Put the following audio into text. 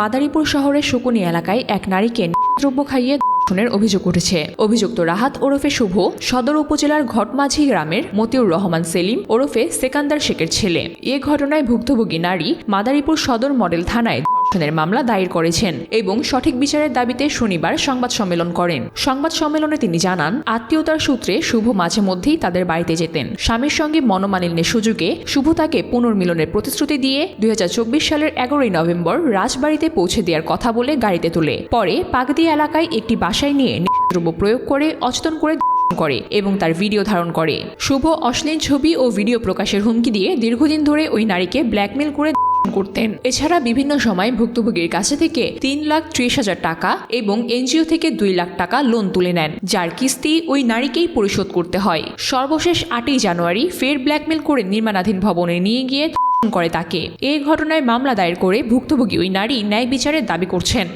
মাদারীপুর শহরের শুকুনি এলাকায় এক নারীকে দ্রব্য খাইয়ে ধর্ষণের অভিযোগ উঠেছে। অভিযুক্ত রাহাত ওরফে শুভ সদর উপজেলার ঘটমাঝি গ্রামের মতিউর রহমান সেলিম ওরফে সেকান্দার শেখের ছেলে। এ ঘটনায় ভুক্তভোগী নারী মাদারীপুর সদর মডেল থানায় মামলা দায়ের করেছেন এবং সঠিক বিচারের দাবিতে শনিবার সংবাদ সম্মেলন করেন। সংবাদ সম্মেলনে তিনি জানান, আত্মীয়তার সূত্রে শুভ মাঝে মধ্যেই তাদের বাড়িতে যেতেন। স্বামীর সঙ্গে মনোমালিন্যের সুযোগে শুভ তাকে পুনর্মিলনের প্রতিশ্রুতি দিয়ে দুই সালের এগারোই নভেম্বর রাজবাড়িতে পৌঁছে দেওয়ার কথা বলে গাড়িতে তোলে। পরে পাগদি এলাকায় একটি বাসায় নিয়ে দ্রব্য প্রয়োগ করে অচেতন করে করে এবং তার ভিডিও ধারণ করে। শুভ অশ্লীল ছবি ও ভিডিও প্রকাশের হুমকি দিয়ে দীর্ঘদিন ধরে ওই নারীকে ব্ল্যাকমেল করে করতেন। এছাড়া বিভিন্ন সময় ভুক্তভোগীর কাছে থেকে তিন লাখ ত্রিশ হাজার টাকা এবং এনজিও থেকে দুই লাখ টাকা লোন তুলে নেন, যার কিস্তি ওই নারীকেই পরিশোধ করতে হয়। সর্বশেষ আটই জানুয়ারি ফের ব্ল্যাকমেল করে নির্মাণাধীন ভবনে নিয়ে গিয়ে করে তাকে। এই ঘটনায় মামলা দায়ের করে ভুক্তভোগী ওই নারী ন্যায় বিচারের দাবি করছেন।